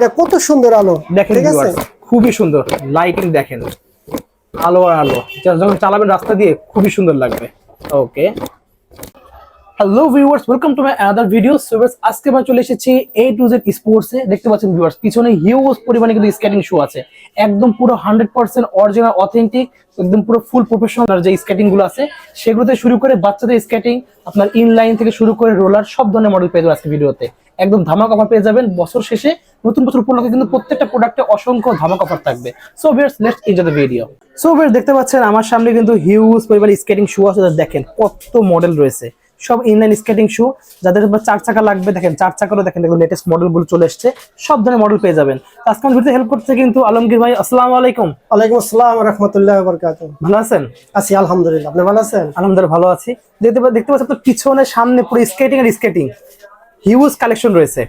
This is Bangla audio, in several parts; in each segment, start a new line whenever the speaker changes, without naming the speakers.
এটা কত সুন্দর আলো
দেখেন খুবই সুন্দর লাইটিং দেখেন আলো আর আলো যখন চালাবেন রাস্তা দিয়ে খুবই সুন্দর লাগবে। Okay hello viewers welcome to my other video so আজকে আমরা চলে এসেছি এ টু জেড স্পোর্টসে দেখতে পাচ্ছেন ভিউয়ার্স পিছনে হিউজ পরিমাণে কিন্তু স্কেটিং শু আছে। একদম পুরো হান্ড্রেড পার্সেন্ট অরিজিনাল অথেন্টিক একদম পুরো ফুল প্রফেশনাল যে স্কেটিংগুলো আছে, সেগুলোতে শুরু করে বাচ্চাদের স্কেটিং আপনার ইনলাইন থেকে শুরু করে রোলার সব ধরনের মডেল পেয়ে যাবেন আজকে ভিডিওতে একদম ধামাক অফার পেয়ে যাবেন। বছর শেষে নতুন বছর উপলক্ষে কিন্তু প্রত্যেকটা প্রোডাক্টে অসংখ্য ধামাক অফার থাকবে। So viewers let's enjoy the video so viewers দেখতে পাচ্ছেন, আমার সামনে কিন্তু হিউজ পরিমাণে স্কেটিং শু আছে। দেখেন, কত মডেল রয়েছে। সব ইনলাইন স্কেটিং শু যাদের চার চাকা লাগবে দেখেন চার চাকারও দেখেন দেখুন লেটেস্ট মডেলগুলো চলে এসছে সব ধরনের মডেল পেয়ে যাবেন। তো আজকে ভিডিওতে হেল্প করতে কিন্তু আলমগীর ভাই আসসালামু আলাইকুম।
ওয়ালাইকুম আসসালাম রহমতুল্লাহ বরকাত
ভালো আছেন?
আছি আলহামদুলিল্লাহ। আপনি ভালো আছেন?
আলহামদুলিল্লাহ ভালো আছি। দেখতে দেখতে পাচ্ছেন আপনার পিছনে সামনে পুরো স্কেটিং আর স্কেটিং হিউজ কালেকশন রয়েছে।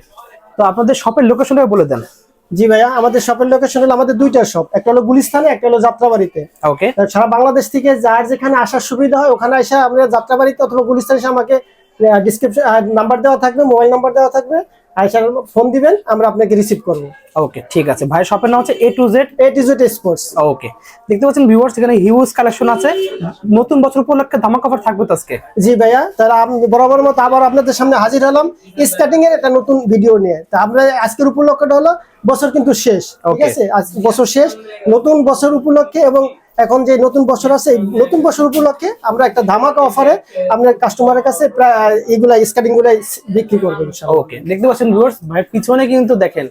তো আপনাদের শপের লোকেশনটা বলে দেন।
জি ভাইয়া আমাদের শপের লোকেশন হলো আমাদের দুইটা শপ একটা হলো গুলিস্থানে একটা হলো যাত্রাবাড়িতে।
ওকে
সারা বাংলাদেশ থেকে যার যেখানে আসার সুবিধা হয় ওখানে এসে আপনার যাত্রাবাড়িতে অথবা গুলিস্থানে এসে আমাকে ডিসক্রিপশন নাম্বার দেওয়া থাকবে মোবাইল নাম্বার দেওয়া থাকবে। আইসা ফোন দিবেন আমরা আপনাকে রিসিভ করব।
ওকে ঠিক আছে। ভাই শপের নাম হচ্ছে A to Z
A T Z sports
okay দেখতে পাচ্ছেন ভিউয়ার্স এখানে হিউজ কালেকশন আছে। নতুন বছর উপলক্ষে ধামাক অফার থাকবে তো আজকে?
জি ভাইয়া তাহলে আমি বরাবর মতো আবার আপনাদের সামনে হাজির হলাম। স্কার্টিং এর একটা নতুন ভিডিও নিয়ে। তা আমরা আজকের উপলক্ষটা হলো বছর কিন্তু শেষ। ঠিক. আছে? আজ বছর শেষ। নতুন বছর উপলক্ষে এবং এখন যে নতুন বছর আছে নতুন বছর উপলক্ষে আমরা একটা ধামাকা অফারে আপনার কাস্টমারের কাছে প্রায় এইগুলা স্কার্টিংগুলা বিক্রি করব
ওকে দেখতে পাচ্ছেন ভিউয়ার্স ভাই পিছনে কিন্তু দেখেন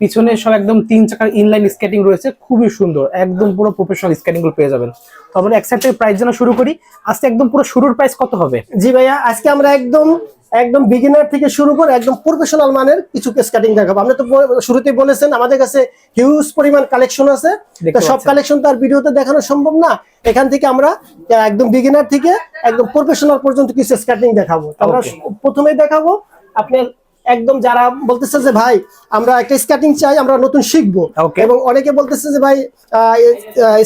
পিছনে সব একদম তিন চাকার ইনলাইন স্কেটিং রয়েছে খুবই সুন্দর একদম পুরো প্রফেশনাল স্কেটিংগুলো পেয়ে যাবেন। তো আমরা এক সাইড থেকে প্রাইস জানা শুরু করি আজকে একদম পুরো শুরুর প্রাইস কত হবে?
জি ভাইয়া আজকে আমরা একদম একদম বিগিনার থেকে শুরু করে একদম প্রফেশনাল মানের কিছু স্কার্টিং দেখাবো। আপনি তো শুরুতেই বলেছেন আমাদের কাছে হিউজ পরিমাণ কালেকশন আছে। তো সব কালেকশন তো আর ভিডিওতে দেখানো সম্ভব না। এখান থেকে আমরা একদম বিগিনার থেকে একদম প্রফেশনাল পর্যন্ত কিছু স্কার্টিং দেখাবো। আমরা প্রথমেই দেখাবো আপনার একদম যারা বলতেছে যে ভাই আমরা একটা স্কেটিং চাই আমরা নতুন শিখব. এবং অনেকে বলতেছে যে ভাই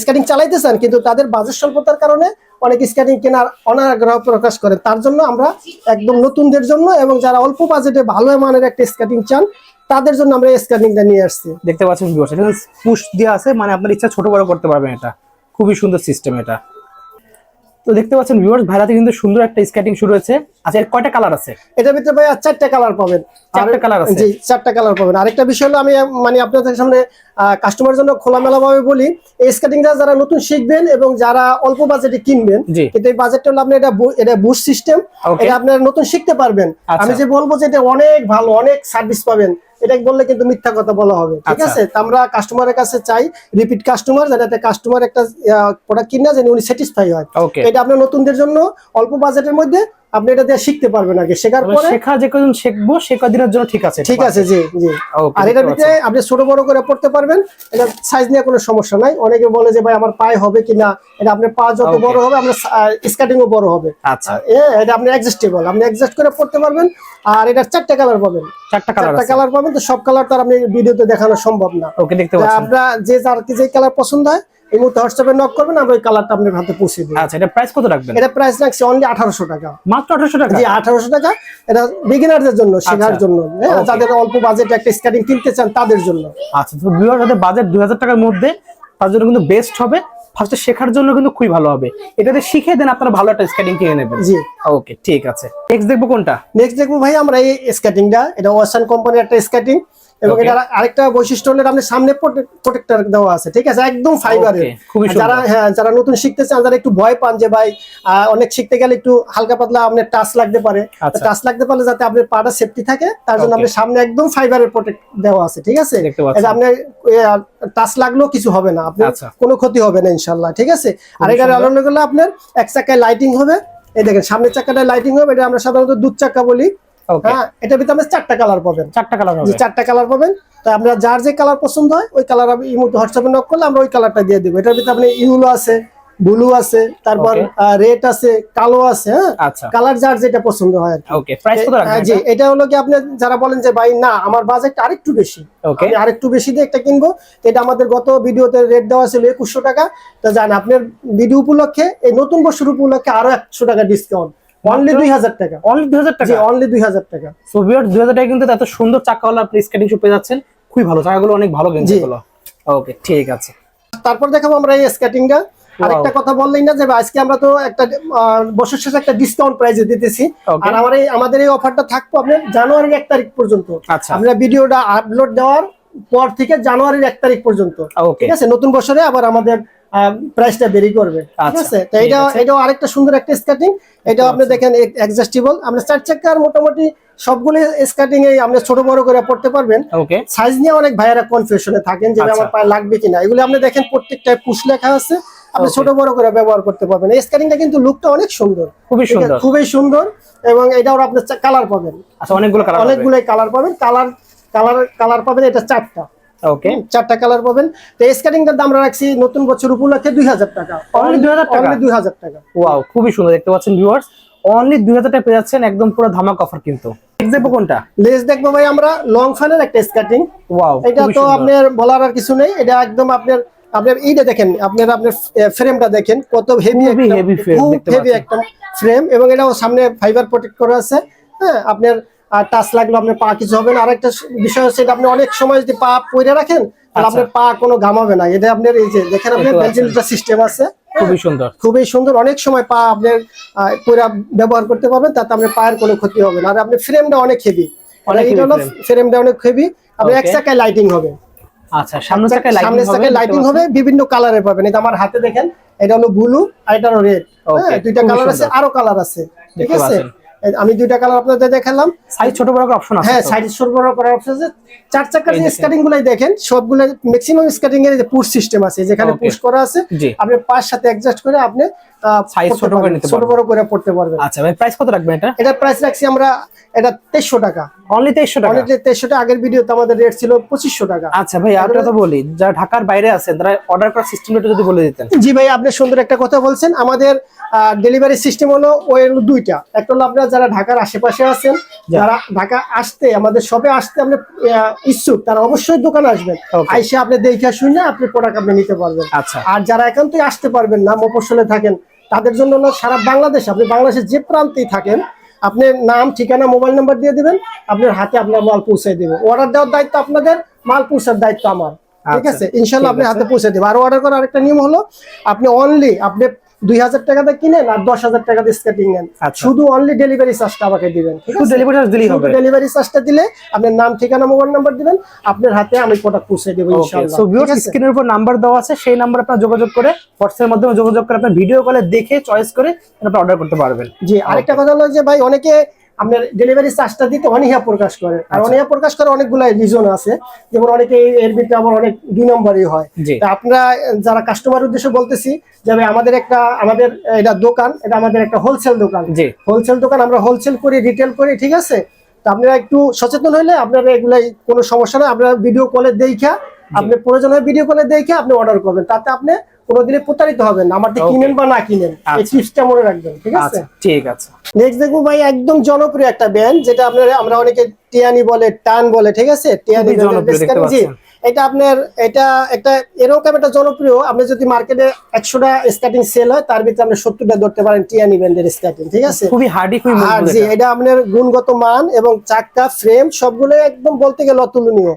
স্কার্টিং চালাইতেছেন কিন্তু তাদের বাজেট স্বল্পতার কারণে অনেক স্ক্যানিং কেনার অনাগ্রহ প্রকাশ করে। তার জন্য আমরা একদম নতুনদের জন্য এবং যারা অল্প বাজেটে ভালো মানের একটা স্ক্যানিং চান, তাদের জন্য আমরা স্ক্যানিংটা নিয়ে আসছি।
দেখতে পাচ্ছেন পুশ দেওয়া আছে মানে আপনার ইচ্ছা ছোট বড় করতে পারবেন এটা। খুবই সুন্দর সিস্টেম এটা। তো দেখতে পাচ্ছেন ভিউয়ার্স ভাইরাতে কিন্তু সুন্দর একটা স্কেটিং শুরু হয়েছে। আচ্ছা এর কয়টা কালার আছে?
এটার ভিতরে ভাই চারটা কালার পাবেন।
চারটা
আর-
আছে?
জি চারটা কালার পাবেন। আরেকটা বিষয় হলো আমি মানে আপনাদের সামনে কাস্টমারের জন্য খোলামেলা ভাবে বলি এই স্কেটিংটা যারা নতুন শিখবেন এবং যারা অল্প বাজেটে কিনবেন। কিন্তু এই বাজেটটা হলো আপনি এটা এটা বুস্ট সিস্টেম এটা আপনার নতুন শিখতে পারবেন।
আচ্ছা।
আমি যে বলব যে এটা অনেক ভালো অনেক সার্ভিস পাবেন। এটা বললে কিন্তু মিথ্যা কথা বলা হবে ঠিক
আচ্ছা।
আছে? আমরা কাস্টমারের কাছে চাই রিপিট কাস্টমার যাতে কাস্টমার একটা প্রোডাক্ট কিনা যেন উনি স্যাটিসফাই হয়। এটা আপনার নতুনদের জন্য অল্প বাজেটের মধ্যে আপনি এটা দিয়ে শিখতে পারবেন আগে শেখার পরে
শেখা যে কজন শিখব সে কদিনের জন্য ঠিক আছে
ঠিক আছে জি জি। আর
দেখতে
ভিতরে আপনি ছোট বড় করে পড়তে পারবেন এটা সাইজ নিয়ে কোনো সমস্যা নাই। অনেকে বলে যে ভাই আমার পায়ে হবে কিনা? এটা আপনার পা যত বড় হবে আপনার স্কার্টিংও বড় হবে।
আচ্ছা।
এটা আপনি অ্যাডজাস্টেবল আপনি অ্যাডজাস্ট করে পড়তে পারবেন। আর এটা চারটা কালার পাবেন।
চারটা কালার
চারটা কালার পাবেন তো সব কালার তো আর আপনি ভিডিওতে দেখানো সম্ভব না।
ওকে দেখতে পাচ্ছেন
আমরা যে যার কি যে কালার পছন্দ হয় এই মুহূর্তে হোয়াটসঅ্যাপে নক করবেন আমরা ওই কালারটা আপনার হাতে পৌঁছে দিই
আচ্ছা এটা প্রাইস কত রাখবেন?
এটা প্রাইস রাখছি অনলি আঠারোশো টাকা।
মাত্র আঠারোশো টাকা?
জি আঠারোশো টাকা। এটা বিগিনারদের জন্য শেখার
আচ্ছা।
জন্য। হ্যাঁ, যাদের অল্প বাজেটে একটা স্কার্টিং কিনতে চান তাদের জন্য।
আচ্ছা তো ভিউয়ার যাদের বাজেট দুই হাজার টাকার মধ্যে তার জন্য কিন্তু বেস্ট হবে। ফার্স্টে শেখার জন্য কিন্তু খুবই ভালো হবে। এটাতে শিখে দেন আপনারা ভালো একটা স্কেটিং কিনে নেবেন।
জি।
ওকে ঠিক আছে। নেক্সট দেখব কোনটা?
নেক্সট দেখব ভাই আমরা এই স্কার্টিংটা এটা ওয়াসান কোম্পানির একটা স্কার্টিং এবং. এটা আরেকটা বৈশিষ্ট্য হলো আপনি সামনে প্রোটেক্টর দেওয়া আছে ঠিক আছে একদম ফাইবারের। যারা হ্যাঁ যারা নতুন শিখতে চান যারা একটু ভয় পান যে ভাই অনেক শিখতে গেলে একটু হালকা পাতলা আপনার টাচ লাগতে পারে
আচ্ছা।
টাচ লাগতে পারলে যাতে আপনার পাটা সেফটি থাকে তার জন্য. আপনার সামনে একদম ফাইবারের প্রোটেক্ট দেওয়া আছে ঠিক আছে আপনার টাচ লাগলেও কিছু হবে না আপনার
আচ্ছা।
কোনো ক্ষতি হবে না ইনশাল্লাহ ঠিক আছে আর এটা। আলাদা করলে আপনার এক চাকায় লাইটিং হবে এই দেখেন সামনের চাকাটায় লাইটিং হবে এটা আমরা সাধারণত দুধ চাকা বলি হ্যাঁ এটার ভিতরে আপনি চারটা কালার পাবেন।
চারটা কালার
যে চারটা কালার পাবেন তো আমরা যার যে কালার পছন্দ হয় ওই কালার আমি এই মুহূর্তে হোয়াটসঅ্যাপে নক করলে আমরা ওই কালারটা দিয়ে দেবো। এটার ভিতরে আপনি ইউলো আছে ব্লু আছে তারপর রেড আছে কালো আছে হ্যাঁ?
আচ্ছা।
কালার যার যেটা পছন্দ হয়।
ওকে প্রাইস কত রাখবেন
জি এটা হলো কি আপনি যারা বলেন যে ভাই না আমার বাজেট আরেকটু বেশি।
ওকে
আরেকটু বেশি দিয়ে একটা কিনবো। এটা আমাদের গত ভিডিওতে রেট দেওয়া ছিল একুশশো টাকা। তো জান আপনার ভিডিও উপলক্ষে এই নতুন বছর উপলক্ষে আরও একশো টাকা ডিসকাউন্ট অনলি টাকা।
অনলি
জি
টাকা?
অনলি দুই হাজার টাকা।
সো ভিউয়ার দুই হাজার টাকা কিন্তু এত সুন্দর চাকাওয়ালা আপনি স্কেটিং শু পেয়ে যাচ্ছেন। খুবই ভালো চাকাগুলো অনেক ভালো কিন্তু এগুলো। ওকে ঠিক আছে।
তারপর দেখাবো আমরা এই স্কেটিংটা আরেকটা কথা বললেই না যে আজকে আমরা তো একটা বছর শেষে একটা ডিসকাউন্ট প্রাইসে দিতেছি। আর আমার এই আমাদের এই অফারটা থাকব আপনার জানুয়ারির এক তারিখ পর্যন্ত।
আচ্ছা।
আমরা ভিডিওটা আপলোড দেওয়ার পর থেকে জানুয়ারির এক তারিখ পর্যন্ত। ঠিক আছে? নতুন বছরে আবার আমাদের প্রাইসটা বেরি করবে। ঠিক
আচ্ছা,
আছে? তো এটা এটাও আরেকটা সুন্দর একটা স্কার্টিং এটাও আপনি দেখেন অ্যাডজাস্টেবল আমরা চার চাকার মোটামুটি সবগুলো স্কার্টিং এ আপনি ছোট বড় করে পড়তে পারবেন।
ওকে
সাইজ নিয়ে অনেক ভাইয়েরা কনফিউশনে থাকেন যে
আচ্ছা।
আমার পায়ে লাগবে কিনা? এগুলো আপনি দেখেন প্রত্যেকটা পুশ লেখা আছে। আপনি ছোট বড় করে ব্যবহার করতে পারবেন। এই স্কার্টিংটা কিন্তু লুকটা অনেক সুন্দর।
খুবই সুন্দর।
খুবই সুন্দর এবং এটাও আপনি কালার পাবেন।
আচ্ছা অনেকগুলো কালার
অনেকগুলোই কালার পাবেন। কালার কালার কালার পাবেন এটা চারটা।
ওকে।
চারটা কালার পাবেন। তো এই স্কার্টিংটার দাম রাখছি নতুন বছর উপলক্ষে দুই হাজার টাকা।
Only 2000 টাকা?
অনলি দুই হাজার টাকা।
ওয়াও খুবই সুন্দর দেখতে পাচ্ছেন ভিউয়ার্স অনলি দুই হাজার টাকা পেয়ে যাচ্ছেন একদম পুরো ধামাক অফার কিন্তু। দেখব কোনটা?
লেস দেখব ভাই আমরা লং ফ্যানের একটা
ওয়াও
এটা তো আপনার বলার আর কিছু নেই। এটা একদম আপনার আপনার এইটা দেখেন আপনার আপনার ফ্রেমটা দেখেন কত হেভি
heavy frame
হেভি একটা ফ্রেম এবং এটাও সামনে ফাইবার প্রোটেক্ট করা আছে। হ্যাঁ আপনার টাচ লাগল আপনার পা কিছু হবে না। আরেকটা বিষয় হচ্ছে আপনি অনেক সময় যদি পা পইরে রাখেন তাহলে
আচ্ছা।
আপনার পা কোনো ঘামাবে না। এটা আপনার এই যে দেখেন আপনার ভেন্টিলেটর সিস্টেম আছে।
খুবই সুন্দর।
খুবই সুন্দর। অনেক সময় পা আপনার পুরা ব্যবহার করতে পারবেন তাতে আপনার পায়ের কোনো ক্ষতি হবে না। আর আপনার ফ্রেমটা অনেক হেভি
অনেক
এটা হলো
heavy
ফ্রেমটা অনেক হেভি আপনার এক চাকায় লাইটিং হবে।
আচ্ছা সামনের চাকায় লাইটিং হবে
চাকায় লাইটিং হবে বিভিন্ন পাবেন। এটা আমার হাতে দেখেন এটা হলো ব্লু আর এটা হলো রেড
Okay,
দুইটা কালার আছে আরও কালার আছে। ঠিক আছে? আমি দুইটা কালার আপনাদের দেখালাম।
সাইজ ছোট বড় অপশন আছে
হ্যাঁ
সাইজ
ছোট বড় করার অপশন আছে। চার চাকার যে। স্কার্টিং গুলাই দেখেন সবগুলো ম্যাক্সিমাম স্কেটিং এর যে পুশ সিস্টেম আছে যেখানে. পুশ করা আছে আপনি পাঁচ সাথে অ্যাডজাস্ট করে আপনি আহ,
ছোট করে নিতে
ছোট বড় করে পড়তে পারবেন।
আচ্ছা ভাই প্রাইস কত রাখবেন এটা?
এটার প্রাইস রাখছি আমরা এটা তেইশশো টাকা।
অনলি টাকা?
অনেক তেইশশো টাকা আগের ভিডিওতে আমাদের রেট ছিল টাকা।
আচ্ছা ভাই আর কথা বলি যারা ঢাকার বাইরে আছেন তারা অর্ডার করার সিস্টেমটা যদি বলে দিতেন।
জি ভাই আপনি সুন্দর একটা কথা বলছেন। আমাদের ডেলিভারি সিস্টেম হলো ওই হলো দুইটা। একটা হলো আপনারা যারা ঢাকার আশেপাশে আছেন যারা ঢাকা আসতে আমাদের সবে আসতে আপনি ইচ্ছুক তারা অবশ্যই দোকানে আসবেন. আইসে আপনি দেখে শুনে আপনি প্রোডাক্ট আপনি নিতে পারবেন।
আচ্ছা।
আর যারা একান্তই আসতে পারবেন না মফস্বলে থাকেন তাদের জন্য না সারা বাংলাদেশ আপনি বাংলাদেশের যে প্রান্তেই থাকেন আপনি নাম ঠিকানা মোবাইল নাম্বার দিয়ে দিবেন আপনার হাতে আপনার মাল পৌঁছে দিবেন অর্ডার দেওয়ার দায়িত্ব আপনাদের মাল পৌঁছার দায়িত্ব আমার। ঠিক
আচ্ছা,
আছে? ইনশাল্লাহ আপনি হাতে পৌঁছে দেবেন আর অর্ডার করার আরেকটা নিয়ম হলো আপনি অনলি আপনি দুই হাজার টাকাতে কিনেন আর দশ হাজার টাকাতে স্কেটিং নেন।
আচ্ছা।
শুধু অনলি ডেলিভারি চার্জটা আমাকে দিবেন
ডেলিভারি চার্জ দিলেই হবে।
ডেলিভারি চার্জটা দিলে আপনার নাম ঠিকানা মোবাইল নাম্বার দিবেন আপনার হাতে আমি প্রোডাক্ট পৌঁছে দেবো
ওকে
ইনশাল্লাহ
সো ভিউয়ার্স স্ক্রিনের উপর নাম্বার দেওয়া আছে সেই নাম্বার আপনারা যোগাযোগ করে হোয়াটসঅ্যাপের মাধ্যমে যোগাযোগ করে আপনার ভিডিও কলে দেখে চয়েস করে আপনারা অর্ডার করতে পারবেন।
জি আরেকটা কথা হলো যে ভাই অনেকে আপনার ডেলিভারি চার্জটা দিতে অনীহা প্রকাশ করে। আর
আচ্ছা।
অনীহা প্রকাশ করে অনেকগুলো রিজন আছে। যেমন অনেকে এর ভিতরে আবার অনেক দুই নম্বরই হয়। তা আপনারা যারা কাস্টমার উদ্দেশ্যে বলতেছি যে আমাদের একটা আমাদের এটা দোকান এটা আমাদের একটা হোলসেল দোকান। হোলসেল দোকান আমরা হোলসেল করি রিটেল করি ঠিক আছে? তো আপনারা একটু সচেতন হইলে আপনারা এগুলাই কোনো সমস্যা নাই। আপনারা ভিডিও কলে দেখা আপনি প্রয়োজন হয় ভিডিও কলে দেখে আপনি অর্ডার করবেন। তাতে আপনি কোনোদিনে প্রতারিত হবেন না। আমার থেকে কিনেন বা না কিনেন এই
আচ্ছা।
টিপসটা মনে রাখবেন ঠিক আছে?
আচ্ছা ঠিক আছে।
নেক্সট দেখব ভাই একদম জনপ্রিয় একটা ব্যান্ড যেটা আপনার আমরা অনেকে টিয়ানি বলে টান বলে ঠিক আছে? টিয়ানি জি এটা আপনার এটা একটা এরকম একটা জনপ্রিয় আপনি যদি মার্কেটে একশোটা স্কার্টিং সেল হয় তার ভিতরে আপনি সত্তরটা ধরতে পারেন টিয়ানি ব্যান্ডের স্কার্টিং ঠিক আছে?
খুবই হার্ডি খুবই
জি এটা। আপনার গুণগত মান এবং চাক্কা ফ্রেম সবগুলো একদম বলতে গেলে অতুলনীয়।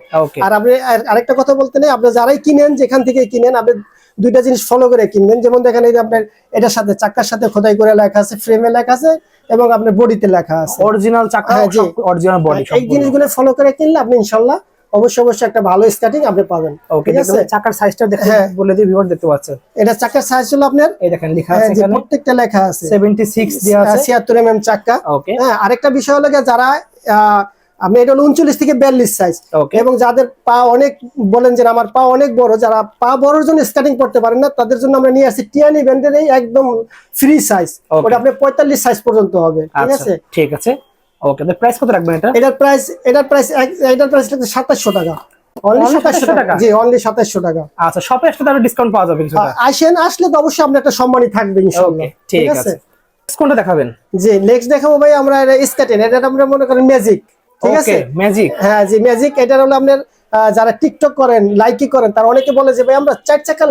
আর আপনি আরেকটা কথা বলতে নেই আপনি যারাই কিনেন যেখান থেকে কিনেন আপনি দুইটা জিনিস ফলো করে কিনবেন। যেমন দেখেন এই যে আপনার এটার সাথে চাক্কার সাথে খোদাই করে লেখা আছে ফ্রেমে লেখা আছে এবং আপনার বডিতে লেখা আছে।
অরিজিনাল চাকা
হ্যাঁ।
অরিজিনাল বডি
এই জিনিসগুলো ফলো করে কিনলে আপনি ইনশাল্লাহ অবশ্যই অবশ্যই একটা ভালো স্টার্টিং আপনি পাবেন।
ওকে
ঠিক আছে?
চাকার সাইজটা দেখে
হ্যাঁ।
বলে দিই ভিউয়ার দেখতে পাচ্ছেন।
এটা চাকার সাইজ হলো আপনার
এই দেখেন লেখা
হ্যাঁ,
আছে এখানে।
প্রত্যেকটা লেখা আছে।
76 দেওয়া আছে।
ছিয়াত্তর এম এম চাক্কা
ওকে
হ্যাঁ আরেকটা বিষয় হলো যারা আপনি এটা উনচল্লিশ থেকে বিয়াল্লিশ সাইজ এবং যাদের পা অনেক বলেন যে আমার পা অনেক বড় যারা পা বড়র জন্য স্টার্টিং করতে পারেন না তাদের জন্য আমরা নিয়ে আসছি টিয়ানি ব্যান্ডের এই একদম ফ্রি সাইজ ওটা আপনি পঁয়তাল্লিশ সাইজ পর্যন্ত হবে ঠিক
আচ্ছা
আছে?
ঠিক আছে। ওকে প্রাইস কত রাখবেন এটা?
এটার প্রাইস এটার প্রাইস এটার প্রাইস লাগছে সাতাশশো টাকা। অনলি
Only
সাতাশশো
2700
টাকা।
টাকা?
জি অনলি সাতাশশো টাকা।
আচ্ছা শপে আসলে তাহলে পাওয়া যাবে
আসলে তো অবশ্যই আপনার একটা সম্মানই থাকবে
ঠিক আছে। কোনটা দেখাবেন?
জি নেক্সট দেখাবো ভাই আমরা স্কেটেন এটা আমরা মনে করেন ম্যাজিক ঠিক আছে?
ম্যাজিক
হ্যাঁ জি ম্যাজিক এটা হলো আপনার যারা টিকটক করেন লাইকি করেন তারা অনেকে বলে যে ভাই আমরা চার চাকার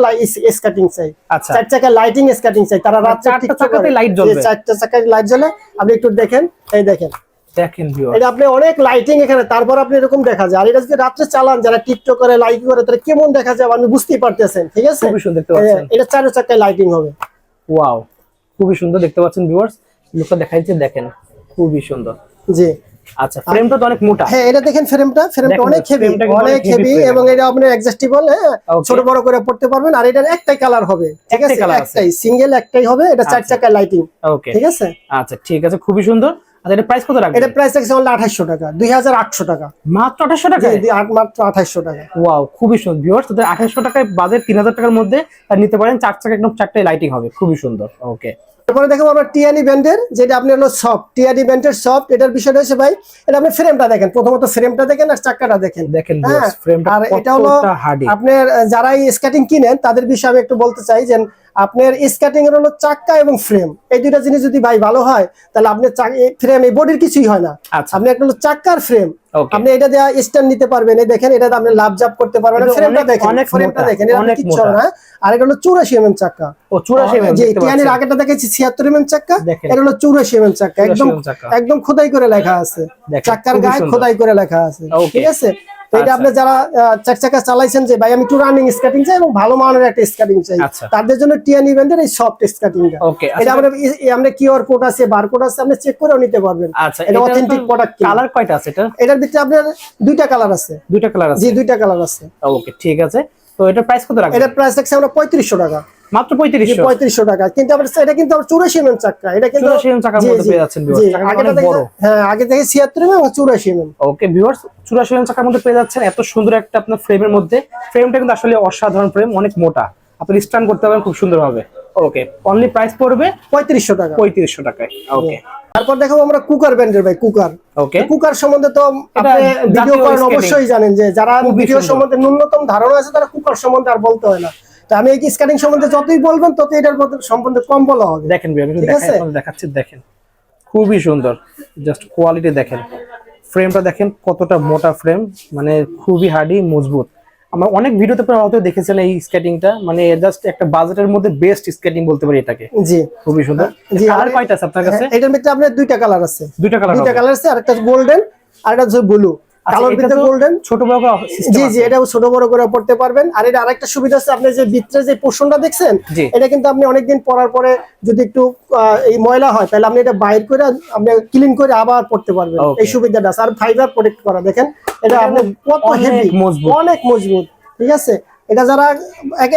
স্কাটিং চাই।
আচ্ছা।
চার চাকার লাইটিং স্কাটিং চাই তারা
চারটা চাকাতে
করে।
light
চারটা চাকায় লাইট জ্বলে। আপনি একটু দেখেন এই দেখেন।
দেখেন
এটা আপনি অনেক লাইটিং এখানে তারপর আপনি এরকম দেখা যায়। আর এটা যদি রাত্রে চালান যারা টিকটক করে লাইট করে তাহলে কেমন দেখা যায় আপনি বুঝতেই পারতেছেন ঠিক আছে?
খুবই সুন্দর দেখতে পাচ্ছেন।
এটা চার চাকায় লাইটিং হবে।
ওয়াও খুবই সুন্দর দেখতে পাচ্ছেন ভিউয়ার্স লুকটা দেখাইছে দেখেন। খুবই সুন্দর।
জি।
আচ্ছা ফ্রেমটা তো অনেক মোটা।
হ্যাঁ এটা দেখেন ফ্রেমটা ফ্রেমটা অনেক হেভি অনেক হেভি এবং এটা আপনি অ্যাডজাস্টেবল ছোট বড় করে পড়তে পারবেন। আর এটার একটাই কালার হবে ঠিক আছে? একটাই সিঙ্গেল একটাই হবে এটা চার। চাকায় লাইটিং
ওকে
ঠিক আছে?
আচ্ছা ঠিক আছে খুবই সুন্দর। আচ্ছা এটা প্রাইস কত রাখবেন?
এটা প্রাইস অনলি আঠাশশো টাকা দুই হাজার আটশো টাকা।
মাত্র 2800 টাকা
জি, মাত্র টাকা।
ওয়াও খুবই সুন্দর। ভিউয়ার্স তাদের 2800 টাকায় বাজেট 3000 টাকার মধ্যে নিতে পারেন। চার চাকা একদম চারটায় লাইটিং হবে খুবই সুন্দর। ওকে
তারপরে দেখো আমরা টিয়ানি ব্যান্ডের যেটা আপনি হলো সফট টিয়ানি ব্যান্ডের সফট এটার বিষয়টা হচ্ছে ভাই এটা আপনি ফ্রেমটা দেখেন। প্রথমত ফ্রেমটা দেখেন আর চাকাটা দেখেন।
দেখেন
হ্যাঁ,
ফ্রেমটা
আর এটা হলো আপনার যারা স্কেটিং কিনেন তাদের বিষয়ে আমি একটু বলতে চাই যে আপনার স্কেটিং এর হলো চাক্কা এবং ফ্রেম এই দুইটা জিনিস যদি ভাই ভালো হয় তাহলে আপনার ফ্রেম এই বডির কিছুই হয় না।
আচ্ছা।
আপনি একটা হলো চাক্কার ফ্রেম আপনি এটা দেওয়া স্ট্যান্ড নিতে পারবেন। এই দেখেন এটা আপনি লাভ জাপ করতে পারবেন। ফ্রেমটা দেখেন
অনেক
ফ্রেমটা দেখেন। এটা কিচ্ছু না। আর এটা হলো চৌরাশি এমএম চাক্কা
ও 84 mm
যে টিয়ানির। আগেটা দেখেছি ছিয়াত্তর এমএম
দেখেন।
এটা হলো চৌরাশি এমএম
84
একদম একদম খোদাই করে লেখা আছে।
খুবই
গায়ে খোদাই করে লেখা আছে। ঠিক আছে? এটা
আচ্ছা।
আপনি যারা চার চাকা চালাইছেন যে ভাই আমি একটু রানিং স্কেটিং চাই এবং ভালো মানের একটা স্কেটিং চাই।
আচ্ছা।
তাদের জন্য টিয়ানি ব্যান্ডের এই সফট স্কেটিংটা
ওকে
এটা আমরা আমরা কিউআর কোড আছে বারকোড আছে আপনি চেক করেও নিতে পারবেন।
আচ্ছা
এটা অথেন্টিক প্রোডাক্ট
কালার কয়টা আছে এটা
এটার ভিতরে আপনার দুইটা কালার আছে।
দুইটা কালার আছে।
জি দুইটা কালার আছে।
ওকে ঠিক আছে। তো এটার প্রাইস কত রাখবেন?
এটার প্রাইস থাকছে আমরা পঁয়ত্রিশশো টাকা।
মাত্র 3500
পঁয়ত্রিশশো টাকা। কিন্তু আবার এটা কিন্তু আবার চুরাশি এমএম চাকা এটা কিন্তু
84 এমএম চাকার মধ্যে পেয়ে যাচ্ছেন
ভিউয়ার্স
চাকাটা অনেক বড়।
হ্যাঁ আগে থেকে ছিয়াত্তর এমএম চুরাশি এমএম
ওকে ভিউয়ার্স 84 এমএম চাকার মধ্যে পেয়ে যাচ্ছেন। এত সুন্দর একটা আপনার ফ্রেমের মধ্যে। ফ্রেমটা কিন্তু আসলে অসাধারণ ফ্রেম অনেক মোটা। আপনি স্ট্যান্ড করতে পারবেন খুব সুন্দর হবে ওকে অনলি প্রাইস পড়বে
পঁয়ত্রিশশো টাকা।
3500 টাকায়। ওকে
তারপর দেখাবো আমরা কুকার ব্যান্ডের ভাই কুকার
ওকে
কুকার সম্বন্ধে তো আপনি ভিডিও করেন অবশ্যই জানেন যে যারা ভিডিও সম্বন্ধে ন্যূনতম ধারণা আছে তারা কুকার সম্বন্ধে আর বলতে হয় না। তো আমি এই স্কেটিং সম্বন্ধে যতই বলবেন ততই এটার সম্বন্ধে কম বলা হবে।
দেখেন ভিউ আমি? দেখাচ্ছি দেখেন। খুবই সুন্দর। জাস্ট কোয়ালিটি দেখেন। ফ্রেমটা দেখেন কতটা মোটা ফ্রেম মানে খুবই হার্ডি মজবুত। আমরা অনেক ভিডিওতে আপনারা হয়তো দেখেছেন এই স্কেটিংটা মানে জাস্ট একটা বাজেটের মধ্যে বেস্ট স্কেটিং বলতে পারি এটাকে।
জি।
খুবই সুন্দর।
জি, আর-
কয়টা আছে আপনার কাছে?
হ্যাঁ, এটার মধ্যে আপনার দুইটা কালার আছে।
দুইটা কালার
দুইটা কালার আছে আরেকটা গোল্ডেন আর একটা হচ্ছে ব্লু কালোর ভিতরে গোল্ডেন
ছোট বড় করে
জি জি এটাও ছোট বড় করে পড়তে পারবেন। আর এটা আরেকটা সুবিধা আছে আপনি যে ভিতরে যে দেখছেন এটা কিন্তু আপনি অনেকদিন পরার পরে যদি একটু এই ময়লা হয় তাহলে আপনি এটা বাইর করে আপনি ক্লিন করে আবার পড়তে পারবেন। এই সুবিধাটা আছে। আর ফাইবার প্রোটেক্ট করা দেখেন এটা আপনি কত
অনেক
হেভি
মজবুত।
অনেক মজবুত ঠিক আছে? এটা যারা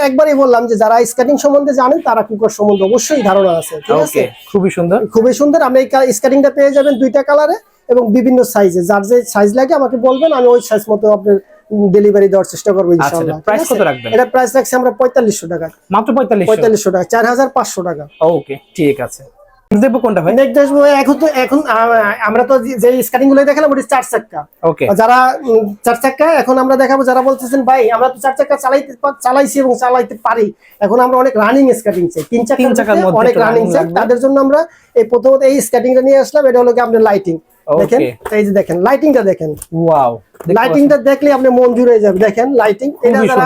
একবারই বললাম যে যারা স্কেটিং সম্বন্ধে জানেন তারা কুকার সম্বন্ধে অবশ্যই ধারণা আছে ঠিক আছে?
খুবই সুন্দর।
খুবই সুন্দর। আপনি এই স্কেটিংটা পেয়ে যাবেন দুইটা কালারে এবং বিভিন্ন সাইজে যার যে সাইজ লাগে আমাকে বলবেন আমি ওই সাইজ মতো আপনার ডেলিভারি দেওয়ার চেষ্টা করব ইনশাআল্লাহ।
আচ্ছা? কত রাখবেন?
এটা প্রাইস রাখছি আমরা পঁয়তাল্লিশশো টাকা।
মাত্র পঁয়তাল্লিশ
পঁয়তাল্লিশশো টাকা চার হাজার পাঁচশো টাকা।
ওকে ঠিক আছে। কোনটা ভাই?
এখন তো এখন আমরা তো যে- যে গুলো দেখালাম ওটি চার চাক্কা।
ওকে
যারা চার চাক্কা এখন আমরা দেখাবো যারা বলতেছেন ভাই আমরা তো চার চাক্কা চালাইতে চালাইছি এবং চালাইতে পারি। এখন আমরা অনেক রানিং স্কেটিং চাই। তিন অনেক রানিং চাই। তাদের জন্য আমরা এই প্রথমত এই স্কেটিংটা নিয়ে আসলাম এটা হলো কি আপনার লাইটিং. দেখেন এই যে দেখেন লাইটিংটা দেখেন।
ওয়াও
লাইটিংটা দেখলে আপনি মন জুড়ে যাবে। দেখেন লাইটিং এটা যারা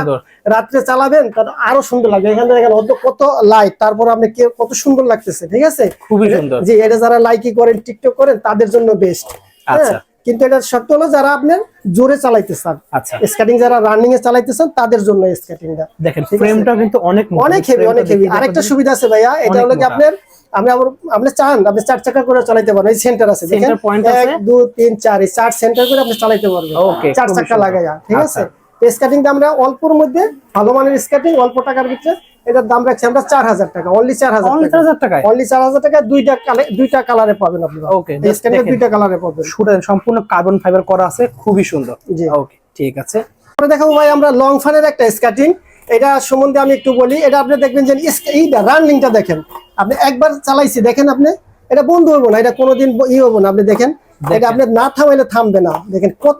রাত্রে চালাবেন তাহলে আরও সুন্দর লাগবে। এখানে দেখেন অত কত লাইট তারপর আপনি কত সুন্দর লাগতেছে ঠিক আছে?
খুবই সুন্দর।
জি এটা যারা লাইকি করেন টিকটক করেন তাদের জন্য বেস্ট
আচ্ছা।
কিন্তু এটা সত্য হলো যারা আপনার জোরে চালাইতে চান
আচ্ছা।
স্কেটিং যারা রানিং এ চালাইতে চান তাদের জন্য স্কেটিংটা
দেখেন ফ্রেমটা কিন্তু অনেক।
অনেক হেভি অনেক হেভি আরেকটা সুবিধা আছে ভাইয়া এটা হলো কি আপনার আপনি আপনি চান আপনি চার চাকা করে চালাইতে পারেন এই সেন্টার আছে
আছে।
দুই তিন চার এই চার সেন্টার করে আপনি চালাইতে পারবেন চার চাকা। লাগাইয়া ঠিক আছে
আচ্ছা।
স্কেটিংটা আমরা অল্পর মধ্যে ভালো মানের স্কেটিং অল্প টাকার ভিতরে এটার দাম রাখছি আমরা চার হাজার টাকা অনলি চার হাজার
Only
টাকা
4000 টাকায়
অনলি চার হাজার টাকা দুইটা দুইটা কালারে পাবেন আপনি
Okay,
এই স্কেটিং
দেখেন।
দুইটা কালারে পাবেন
শুটা সম্পূর্ণ কার্বন ফাইবার করা আছে খুবই সুন্দর
জি।
ওকে ঠিক আছে
তারপরে দেখাবো ভাই আমরা লং ফানের একটা স্কেটিং এটা সম্বন্ধে আমি একটু বলি এটা আপনি দেখবেন যে এইটা রানিংটা দেখেন আপনি একবার চালাইছি দেখেন আপনি? এটা বন্ধ হব না এটা কোনোদিন ই হব না আপনি দেখেন? এটা আপনি না থামাইলে থামবে না দেখেন কত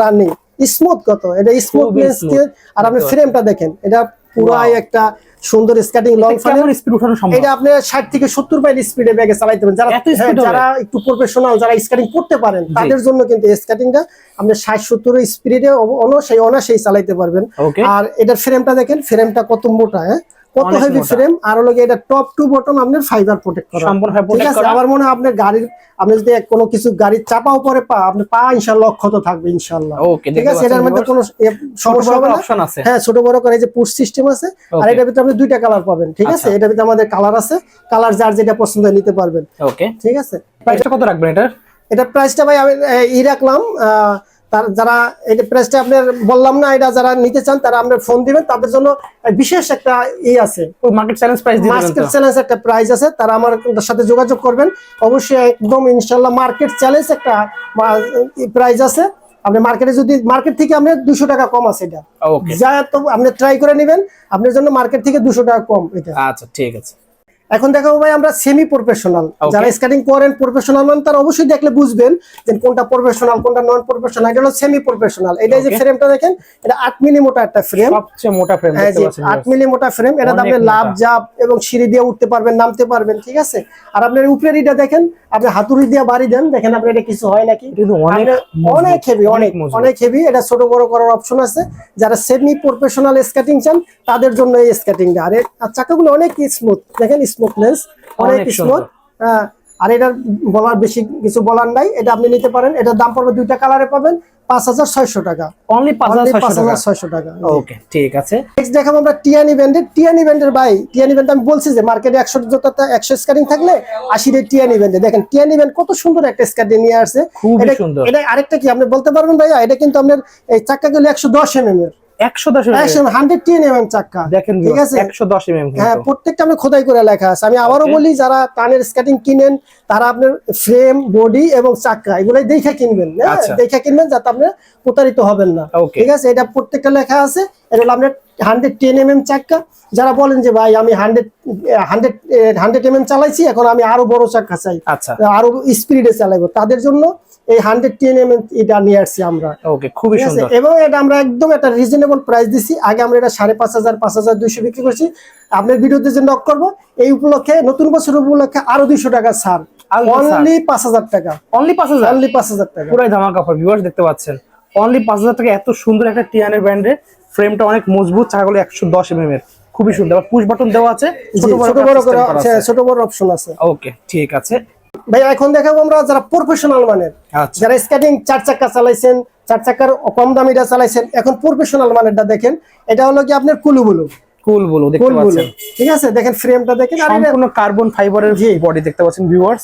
রানিং স্মুথ কত এটা
স্মুথ
আর আপনি ফ্রেমটা দেখেন এটা পুরাই একটা সুন্দর স্কেটিং লং ফানের
স্পিড ওঠানো সম্ভব?
এটা আপনি ষাট থেকে সত্তর মাইল স্পিডে ব্যাগে চালাতে পারেন। যারা হ্যাঁ? যারা একটু প্রফেশনাল যারা স্কেটিং করতে পারেন তাদের জন্য কিন্তু স্কেটিংটা আপনি ষাট সত্তর স্পিডে অনাসেই অনাসেই চালাতে পারবেন। আর এটার ফ্রেমটা দেখেন ফ্রেমটা কত মোটা হ্যাঁ? কত হেভি ফ্রেম আর হলো এটা টপ টু বটম আপনার ফাইবার প্রোটেক্ট করা।
সম্পূর্ণ
ঠিক আছে আমার মনে হয় আপনার গাড়ির আপনি যদি কোনো কিছু গাড়ির চাপাও পরে পা আপনি পা ইনশাল্লাহ অক্ষত থাকবে ইনশাল্লাহ।
ওকে
ঠিক আছে এটার মধ্যে কোনো সমস্যা হবে না।
অপশন আছে।
হ্যাঁ ছোট বড় করে যে পুশ সিস্টেম আছে আর. এটার ভিতরে আপনি দুইটা কালার পাবেন ঠিক আছে?
আচ্ছা।
এটার ভিতরে আমাদের কালার আছে কালার যার যেটা পছন্দ নিতে পারবেন।
ওকে
ঠিক আছে?
প্রাইসটা কত রাখবেন এটার?
এটা প্রাইসটা ভাই আমি ই রাখলাম আহ, তার যারা এটা প্রাইসটা আপনার বললাম না এটা যারা নিতে চান তারা আপনার ফোন দিবেন তাদের জন্য বিশেষ একটা ই আছে।
ওই market challenge price
market challenge একটা প্রাইস আছে তারা আমার সাথে যোগাযোগ করবেন। অবশ্যই একদম ইনশাল্লাহ মার্কেট চ্যালেঞ্জ একটা প্রাইস আছে। আপনি মার্কেটে যদি মার্কেট থেকে আপনার দুশো টাকা কম আছে এটা। যা তো আপনি ট্রাই করে নেবেন আপনার জন্য মার্কেট থেকে দুশো টাকা কম এটা।
আচ্ছা ঠিক আছে।
এখন দেখাবো ভাই আমরা সেমি প্রফেশনাল যারা স্কেটিং করেন প্রফেশনাল মান তারা অবশ্যই দেখলে বুঝবেন যে কোনটা প্রফেশনাল কোনটা নন প্রফেশনাল এটা হলো সেমি প্রফেশনাল এটা যে ফ্রেমটা দেখেন এটা আট মিলি মোটা একটা ফ্রেম
সবচেয়ে মোটা ফ্রেম
হ্যাঁ
দেখতে
জি
পাচ্ছেন
আট মিলি মোটা ফ্রেম এটা আপনি লাভ জাপ এবং সিঁড়ি দিয়ে উঠতে পারবেন নামতে পারবেন ঠিক আছে? আর আপনার উপরের এটা দেখেন আপনি হাতুড়ি দিয়ে বাড়ি দেন দেখেন আপনার এটা কিছু হয় নাকি?
অনেক
অনেক হেভি অনেক অনেক হেভি এটা ছোট বড় করার অপশন আছে। যারা সেমি প্রফেশনাল স্কেটিং চান তাদের জন্য এই স্কেটিংটা আর চাকাগুলো অনেক স্মুথ দেখেন স্মুথনেস অনেক স্মুথ হ্যাঁ আর এটার বলার বেশি কিছু বলার নাই এটা আপনি নিতে পারেন। এটার দাম পড়বে দুইটা কালারে পাবেন পাঁচ হাজার ছয়শো টাকা।
অনলি পাঁচ হাজার ছয়শো টাকা। ওকে ঠিক আছে।
নেক্সট দেখাবো আমরা টিয়ানি ব্যান্ডের টিয়ানি ব্যান্ডের ভাই টিয়ানি ব্যান্ড আমি বলছি যে মার্কেটে একশো একশো স্কারিং থাকলে আশির টিয়ানি ব্যান্ডে দেখেন টিয়ানি ব্যান্ড কত সুন্দর একটা স্কার্টিং নিয়ে আসছে। এটা
সুন্দর।
এটা আরেকটা কি আপনি বলতে পারবেন ভাইয়া? এটা কিন্তু আপনার এই চাক্কাগুলো একশো দশ এম এম এর।
দেখেন
ঠিক আছে? হ্যাঁ প্রত্যেকটা খোদাই করে লেখা আছে। আমি আবারও বলি যারা স্কেটিং কিনেন তারা আপনার ফ্রেম বডি এবং এগুলাই দেখে কিনবেন হ্যাঁ?
আচ্ছা।
দেখে কিনবেন যাতে আপনি প্রতারিত হবেন না. ঠিক আছে? এটা প্রত্যেকটা লেখা আছে। এটা হলো আপনার হান্ড্রেড টেন এম এম চাক্কা। যারা বলেন যে ভাই আমি hundred hundred hundred M M চালাইছি এখন আমি আরও বড় চাক্কা চাই।
আচ্ছা।
আরও স্পিডে চালাইবো। তাদের জন্য এই হান্ড্রেড টেন এম এম এটা নিয়ে আসছি আমরা।
ওকে খুবই সুন্দর।
এবং এটা আমরা একদম একটা রিজনেবল প্রাইস দিছি। আগে আমরা এটা সাড়ে পাঁচ হাজার পাঁচ হাজার দুইশো বিক্রি করছি। আপনার ভিডিওতে যে নক করব এই উপলক্ষে নতুন বছর উপলক্ষে আরও দুইশো টাকা ছাড়। অনলি পাঁচ হাজার টাকা।
অনলি পাঁচ হাজার?
অনলি পাঁচ হাজার টাকা।
পুরাই ধামাকা অফার ভিউয়ার্স দেখতে পাচ্ছেন। অনলি পাঁচ হাজার টাকা এত সুন্দর একটা টিয়ানের ব্র্যান্ডের ফ্রেমটা অনেক মজবুত চাকাগুলো একশো দশ এম এর। খুবই সুন্দর। পুশ বাটন দেওয়া আছে।
ছোট বড় হ্যাঁ, ছোট অপশন আছে।
ওকে ঠিক আছে।
ভাই এখন দেখাবো আমরা যারা প্রফেশনাল মানের।
আচ্ছা।
যারা স্কেটিং চার চাক্কা চালাইছেন চার চাক্কার কম দামিটা চালাইছেন এখন প্রফেশনাল মানেরটা দেখেন এটা হলো কি আপনার কুলু বুলু।
কুল বলো দেখতে পাচ্ছেন।
ঠিক আছে? দেখেন ফ্রেমটা দেখেন
সম্পূর্ণ কার্বন ফাইবারের বডি দেখতে পাচ্ছেন ভিউয়ার্স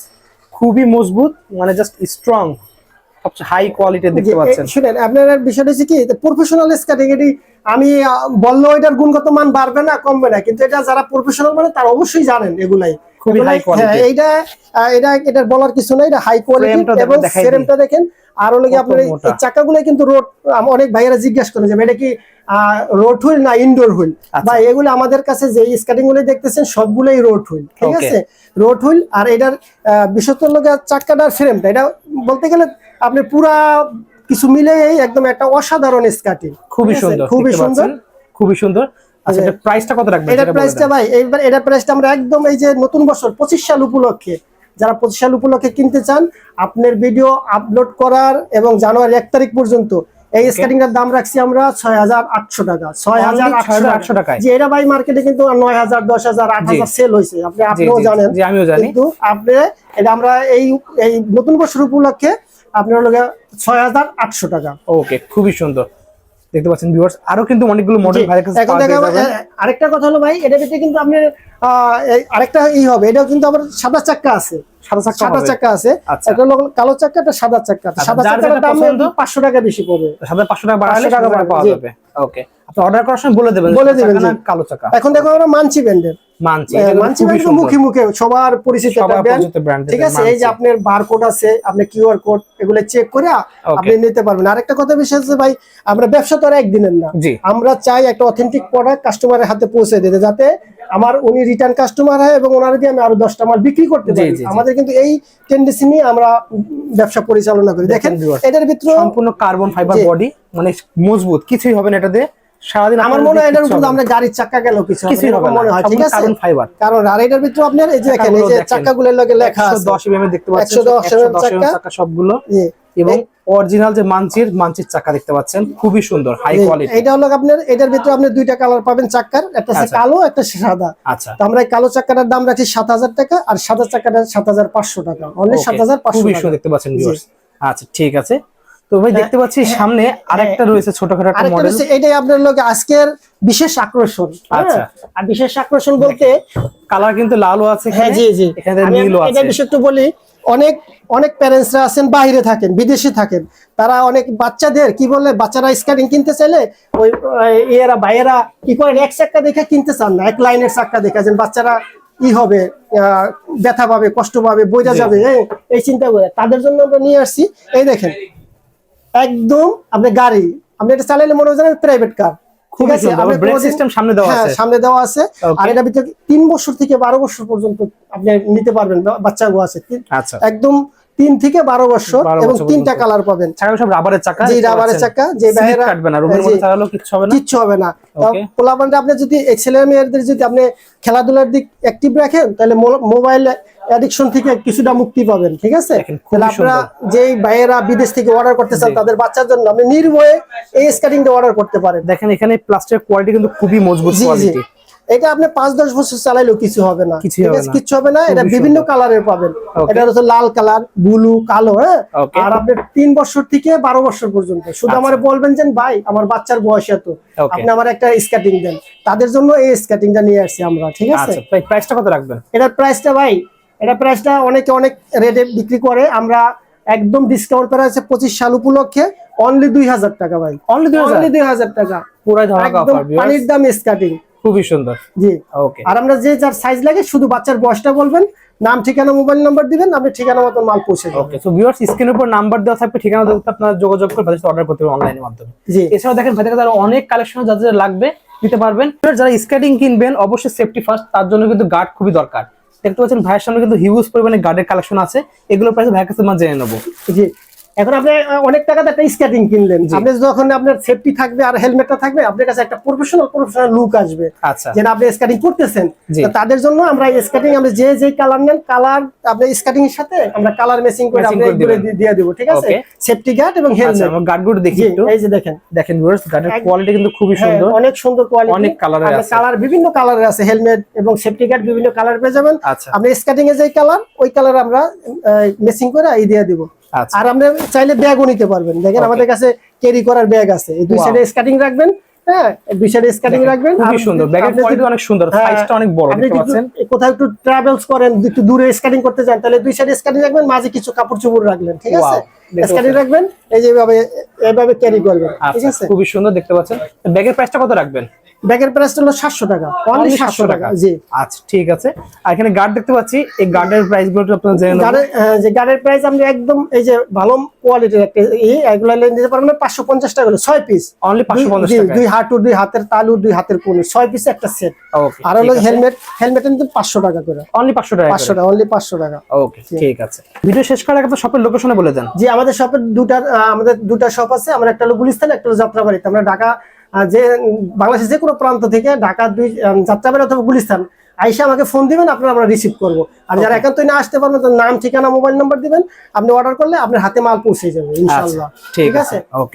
খুবই মজবুত মানে জাস্ট স্ট্রং সবচেয়ে হাই কোয়ালিটির
জি,
দেখতে পাচ্ছেন।
শুনেন আপনার বিষয়টা হচ্ছে কি প্রফেশনাল স্কেটিং এটি আমি আহ, বললেও এটার গুণগত মান বাড়বে না কমবে না কিন্তু এটা যারা প্রফেশনাল মানে তারা অবশ্যই জানেন এগুলাই।
খুবই high quality।
হ্যাঁ, এইটা আহ, এটা বলার কিছু নাই এটা হাই কোয়ালিটি এবং দেখেন আর হলো কি আপনার এই চাকাগুলো কিন্তু রোড অনেক ভাইয়েরা জিজ্ঞাসা করে যে এটা কি রোড হুইল না ইনডোর হুইল। বা এগুলো আমাদের কাছে যে স্কেটিংগুলো দেখতেছেন সবগুলোই রোড হুইল ঠিক আছে? রোড হুইল আর এটার বিশেষত হলো গিয়ে চাক্কাটার ফ্রেমটা এটা বলতে গেলে আপনি পুরা কিছু মিলে একদম একটা অসাধারণ স্কাটিং
খুবই সুন্দর
খুবই সুন্দর।
খুবই সুন্দর। আচ্ছা
যে-
এটা প্রাইসটা কত রাখবেন
এটার প্রাইসটা ভাই এইবার এটার প্রাইসটা আমরা একদম এই যে নতুন বছর সাল উপলক্ষে যারা পঁচিশ সাল উপলক্ষে কিনতে চান আপনার ভিডিও আপলোড করার এবং জানুয়ারি এক তারিখ পর্যন্ত এই স্কেটিংটার দাম রাখছি আমরা ছয় হাজার আটশো টাকা ছয় হাজার আটশো
6,800 টাকায়?
যে এটা ভাই মার্কেটে কিন্তু নয় হাজার দশ হাজার আট হাজার সেল হয়েছে আপনি আপনিও জানেন।
আমিও জানি।
কিন্তু আপনি এটা আমরা এই এই নতুন বছর উপলক্ষে আপনার ছয় হাজার আটশো টাকা।
ওকে খুবই সুন্দর। দেখতে পাচ্ছেন ভিউয়ার্স আরও কিন্তু অনেকগুলো মডেল
এখন দেখা আরেকটা কথা হলো ভাই এটা ভিতরে কিন্তু আপনার এই আরেকটা ই হবে এটাও কিন্তু আবার সাদা চাক্কা আছে।
সাদা চাকা।
আছে।
আচ্ছা।
একটা কালো একটা সাদা চাক্কা।
আচ্ছা,
সাদা
যার
দাম
পছন্দ।
পাঁচশো টাকা বেশি পড়বে।
সাদা পাঁচশো টাকা বাড়ালে
500 টাকা
পাওয়া যাবে। ওকে আপনি অর্ডার করার সময় বলে দেবেন
বলে দিবেন,
চাকা। কালো চাকা
এখন দেখো আমরা মানছি ব্যান্ডের
মানছি। এটা কিন্তু
মানছি
খুবই
মুখে মুখে সবার পরিচিত একটা ব্র্যান্ড ঠিক আছে এই যে আপনার বারকোড আছে আপনি কিউআর কোড এগুলো চেক করে আপনি নিতে পারবেন। আরেকটা কথা বিষয় হচ্ছে ভাই আমরা ব্যবসা তো আর একদিনের না। আমরা চাই একটা অথেন্টিক প্রোডাক্ট কাস্টমারের হাতে পৌঁছে দিতে যাতে আমার উনি রিটার্ন কাস্টমার হয় এবং ওনার দিয়ে আমি আরও দশটা মাল বিক্রি করতে পারি। আমাদের কিন্তু এই টেন্ডেন্সি নিয়ে আমরা ব্যবসা পরিচালনা করি। দেখেন এটার ভিতরে
সম্পূর্ণ কার্বন ফাইবার বডি মানে মজবুত কিছুই হবে না এটা দিয়ে সারাদিন
আমার মনে হয় এটার উপর আমরা গাড়ির গেল কিছু এরকম মনে হয়। ঠিক আছে?
কার্বন ফাইবার
কারণ আর এটার ভিতরে আপনার এই যে দেখেন এই যে
চাকাগুলো
লগে লেখা আছে।
110 দেখতে পাচ্ছেন
110
110
চাকা।
চাকা সবগুলো।
জি।
এবং অরিজিনাল যে মানচির মানচির চাকা দেখতে পাচ্ছেন খুবই সুন্দর হাই কোয়ালিটি
এটা হলো আপনার এটার ভিতরে আপনি দুইটা কালার পাবেন চাক্কার একটা
আচ্ছা।
কালো একটা সাদা।
আচ্ছা।
তো আমরা এই কালো চাক্কাটার দাম রাখছি সাত হাজার টাকা আর সাদা চাক্কাটার সাত হাজার পাঁচশো টাকা। অনলি সাত হাজার পাঁচশো
খুবই সুন্দর দেখতে পাচ্ছেন ভিউয়ার্স আচ্ছা ঠিক আছে। তো ভাই দেখতে পাচ্ছি সামনে আরেকটা রয়েছে ছোটখাটো একটা মডেল
এটাই আপনার লোক আজকের বিশেষ আকর্ষণ হ্যাঁ?
আচ্ছা।
আর বিশেষ আকর্ষণ বলতে
কালার কিন্তু লালও আছে
হ্যাঁ জি জি।
এখানে নীলও
এটা
আছে।
বিষয় একটু বলি অনেক অনেক প্যারেন্টসরা আছেন বাইরে থাকেন বিদেশে থাকেন। তারা অনেক বাচ্চাদের কি বলে বাচ্চারা স্কার্টিং কিনতে চাইলে ওই এরা ভাইয়েরা কি করেন এক চাক্কা দেখে কিনতে চান না এক লাইনের চাক্কা দেখে যেন বাচ্চারা কি হবে ব্যথা পাবে কষ্ট পাবে বইটা যাবে এই চিন্তা করে। তাদের জন্য আমরা নিয়ে আসছি। এই দেখেন একদম আপনি গাড়ি আপনি এটা চালাইলে মনে হয় প্রাইভেট কার ঠিক আছে?
ব্রেক সিস্টেম সামনে দেওয়া
হ্যাঁ,
আছে।
সামনে দেওয়া আছে। আর এটা ভিতরে বছর থেকে বারো বছর পর্যন্ত আপনি নিতে পারবেন বা- বাচ্চাগুলো আছে।
আচ্ছা।
একদম তিন থেকে বারো বছর এবং তিনটা কালার পাবেন।
সব রাবারের চাকা
জি রাবারের চাকা যে
কাটবে না কিচ্ছু হবে না?
কিচ্ছু হবে না। পোলাপানটা আপনি যদি ছেলে মেয়েদের যদি আপনি খেলাধুলার দিক অ্যাক্টিভ রাখেন তাহলে মোবাইল অ্যাডিকশন থেকে কিছুটা মুক্তি পাবেন ঠিক আছে? তাহলে আপনারা। যেই ভাইয়েরা বিদেশ থেকে অর্ডার করতে চান তাদের বাচ্চার জন্য আপনি নির্ভয়ে এই স্কার্টিংটা অর্ডার করতে পারেন।
দেখেন এখানে প্লাস্টিকের কোয়ালিটি কিন্তু খুবই মজবুত কোয়ালিটি
এটা আপনি পাঁচ দশ বছর চালাইলেও কিছু হবে না। কিছু
হবে না।
এটা বিভিন্ন। কালারের পাবেন। এটা হচ্ছে লাল কালার ব্লু কালো হ্যাঁ? আর আপনি তিন বছর থেকে বারো বছর পর্যন্ত। শুধু
আচ্ছা।
আমার বলবেন যে ভাই আমার বাচ্চার বয়স এত। আপনি আমার একটা স্কেটিং দেন। তাদের জন্য এই স্কেটিংটা নিয়ে আসছি আমরা ঠিক আছে?
আচ্ছা প্রাইসটা কত রাখবেন?
এটার প্রাইসটা ভাই এটা প্রাইসটা অনেকে অনেক রেটে বিক্রি করে। আমরা একদম ডিসকাউন্ট করা আছে পঁচিশ সাল উপলক্ষে। অনলি দুই হাজার টাকা ভাই।
অনলি দুই হাজার?
টাকা।
পুরো
একদম পানির দাম স্কার্টিং
খুবই সুন্দর।
জি।
ওকে
আর আমরা যে যার সাইজ লাগে শুধু বাচ্চার বয়সটা বলবেন নাম ঠিকানা মোবাইল নাম্বার দিবেন আপনি ঠিকানা মতো মাল পৌঁছে যাবে।
ওকে সো ভিউয়ার্স স্ক্রিনের উপর নাম্বার দেওয়া থাকবে ঠিকানা দেওয়া থাকবে আপনারা যোগাযোগ করে ভাইদের অর্ডার করতে পারবেন অনলাইনের মাধ্যমে।
জি।
এছাড়াও দেখেন ভাইদের আরও অনেক কালেকশন যাদের লাগবে দিতে পারবেন। যারা স্কেটিং কিনবেন অবশ্যই সেফটি ফার্স্ট তার জন্য কিন্তু গার্ড খুবই দরকার। দেখতে পাচ্ছেন ভাইয়ের সামনে কিন্তু হিউজ পরিমাণে গার্ডের কালেকশন আছে এগুলো প্রাইস ভাইয়ের কাছে আমরা জেনে নেব।
জি। এখন আপনি অনেক টাকাতে একটা স্কেটিং কিনলেন। আপনি যখন আপনার সেফটি থাকবে আর হেলমেটটা থাকবে আপনার কাছে একটা প্রফেশনাল প্রফেশনাল লুক আসবে।
আচ্ছা।
যেন আপনি স্কেটিং করতেছেন। তাদের জন্য আমরা স্কেটিং আমরা যে যে কালার নেন কালার আপনি স্কেটিং এর সাথে আমরা কালার ম্যাচিং করে এগুলো দিয়ে- দেবো ঠিক আছে? সেফটি গার্ড এবং
আচ্ছা
হেলমেট
আমরা গার্ডগুলো দেখি একটু।
এই যে দেখেন।
দেখেন ভিউয়ার্স গার্ডের কোয়ালিটি কিন্তু খুবই
হ্যাঁ,
সুন্দর।
অনেক সুন্দর কোয়ালিটি
অনেক এর আছে।
কালার বিভিন্ন কালারের আছে হেলমেট এবং সেফটি গার্ড বিভিন্ন কালার পেয়ে যাবেন।
আচ্ছা।
আপনি স্কেটিং এর যে কালার ওই কালার আমরা মেসিং করে এই দিয়ে দিব।
আচ্ছা
আর আপনি চাইলে ব্যাগও নিতে পারবেন। দেখেন আমাদের কাছে ক্যারি করার ব্যাগ আছে। এই দুই সাইডে স্কেটিং রাখবেন হ্যাঁ? দুই সাইডে স্কেটিং রাখবেন।
খুবই সুন্দর। ব্যাগের কোয়ালিটি অনেক সুন্দর।
হ্যাঁ,
সাইজটা অনেক বড়
আপনি
দেখতে পাচ্ছেন?
কোথাও একটু ট্রাভেলস করেন একটু দূরে স্কেটিং করতে তাহলে দুই সাইডে স্কেটিং রাখবেন মাঝে কিছু কাপড় চোপড় রাখলেন ঠিক আছে? স্কেটিং। রাখবেন এই যে এইভাবে এইভাবে ক্যারি করবেন ঠিক
আচ্ছা
আছে?
খুবই সুন্দর দেখতে পাচ্ছেন। ব্যাগের প্রাইসটা কত রাখবেন?
ব্যাগের প্রাইসটা হলো সাতশো টাকা অনলি
Only
সাতশো টাকা জি।
আচ্ছা ঠিক আছে। আর এখানে গার্ড দেখতে পাচ্ছি এই গার্ডের প্রাইসগুলো আপনারা জেনে নেবেন।
যে গাড়ির প্রাইস আপনি একদম এই যে ভালো কোয়ালিটির একটা এই এগুলো নিতে পারবেন পাঁচশো পঞ্চাশ টাকা হলো ছয় পিস
অনলি পাঁচশো টাকা।
দুই হাঁটু দুই হাতের তালু দুই হাতের কোন ছয় পিস একটা সেট
ওকে
আর হলো হেলমেট হেলমেট কিন্তু পাঁচশো টাকা করে।
অনলি পাঁচশো টাকা
পাঁচশো টাকা অনলি পাঁচশো টাকা।
ওকে ঠিক আছে। ভিডিও শেষ করার আগে তো শপের লোকেশনে বলে দেন।
যে আমাদের শপের আহ, আমাদের দুটা শপ আছে। আমরা একটা হলো গুলিস্তান একটা হলো যাত্রাবাড়িতে। আমরা ঢাকা যে বাংলাদেশের যে কোনো প্রান্ত থেকে ঢাকা দুই যাত্রাবাড়ি অথবা গুলিস্তান আইসা আমাকে ফোন দিবেন আপনার আমরা রিসিভ করব। আর যারা একান্তই না আসতে পারবেন তার নাম ঠিকানা মোবাইল নাম্বার দিবেন আপনি অর্ডার করলে আপনার হাতে মাল পৌঁছে যাবে ইনশাল্লাহ
ঠিক আছে ওকে